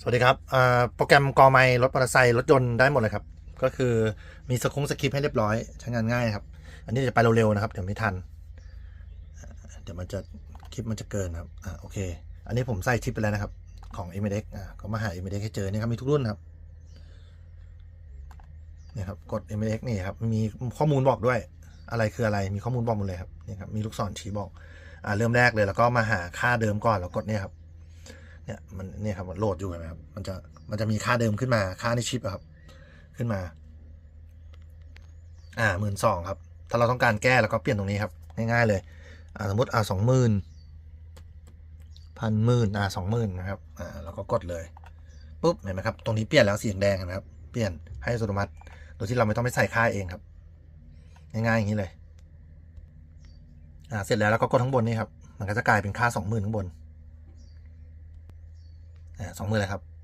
สวัสดีครับโปรแกรมกอไมล์รถมอเตอร์ไซค์รถยนต์ได้หมดเลยครับ ก็คือมีสคงสคริปต์ให้เรียบร้อย ใช้งานง่ายครับ อันนี้จะไปเร็วๆนะครับ เดี๋ยวไม่ทัน เดี๋ยวมันจะคลิปมันจะเกินครับ อ่าโอเค อันนี้ผมใส่ชิปไปแล้วนะครับ ของ m อ d x อ่าก็มาหา m อ d x ให้เจอนี่ครับ มีทุกรุ่นครับเนี่ยครับ กด m อ d x นี่ครับ มีข้อมูลบอกด้วย อะไรคืออะไร มีข้อมูลบอกหมดเลยครับ นี่ครับ มีลูกศรชี้บอก อ่า เริ่มแรกเลย แล้วก็มาหาค่าเดิมก่อน แล้วกดเนี่ยครับ เนี่ยมันเนี่ยครับมันโหลดอยู่เห็นไหมครับมันจะมันจะมีค่าเดิมขึ้นมาค่าในชิปครับ ขึ้นมา อ่าหมื่นสองครับ ถ้าเราต้องการแก้แล้วก็เปลี่ยนตรงนี้ครับ ง่ายๆเลยอ่าสมมติอ่าสองหมื่นพันหมื่นอ่าสองหมื่นนะครับอ่าเราก็กดเลยปุ๊บเห็นไหมครับตรงนี้เปลี่ยนแล้วสีแดงเห็นะครับเปลี่ยนให้อัตโนมัติโดยที่เราไม่ต้องไปใส่ค่าเองครับ ง่ายๆอย่างนี้เลยอ่าเสร็จแล้วแล้วก็กดข้างบนนี่ครับมันก็จะกลายเป็นค่าสองหมื่นข้างบน สองมือเลยครับ